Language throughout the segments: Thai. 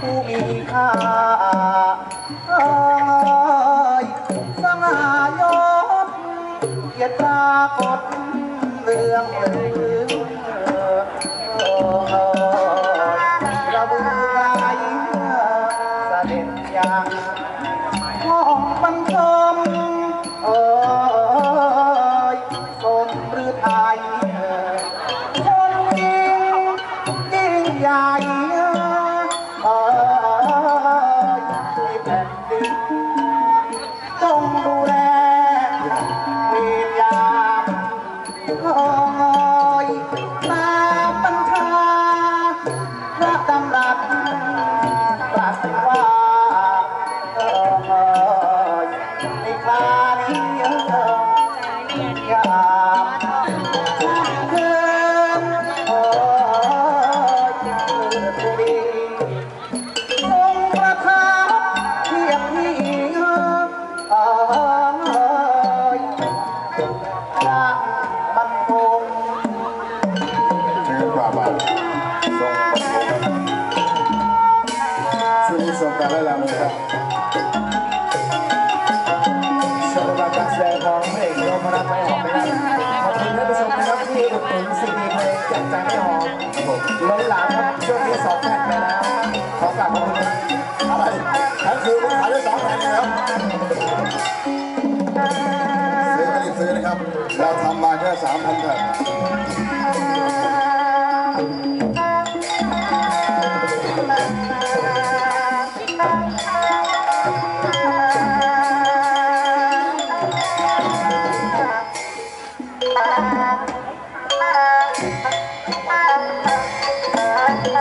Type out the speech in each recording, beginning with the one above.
ผู้มีค่าเอ้ยสง่ายศเกียรติปรากฏเรื่องลือกระบือไกลเสด็จยังห้องบรรทมเอ้ยสมหรือไทยคนยิ่งยิ่งใหญ่ ตรัสว่าเออในครา ล้นหลามครับช่วงนี้สองแผ่นไปแล้วขอกลับขอบคุณอะไรทั้งคืนผมขายได้สองแผ่นนะครับซื้อไม่รีบซื้อนะครับ เราทำมาแค่สามพันแผ่น ร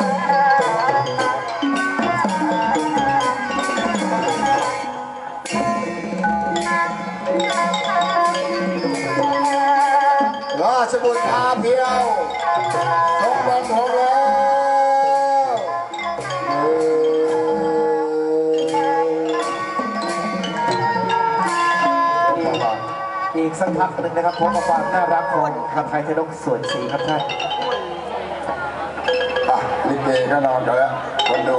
าชบุตรพาเพียวทรงบังผมแล้วเอออีกสักพักหนึ่งนะครับพบกับความน่ารักของขับไทยเทนกส่วนสีครับท่าน อะลิเกก็นอนกันแล้วคนดู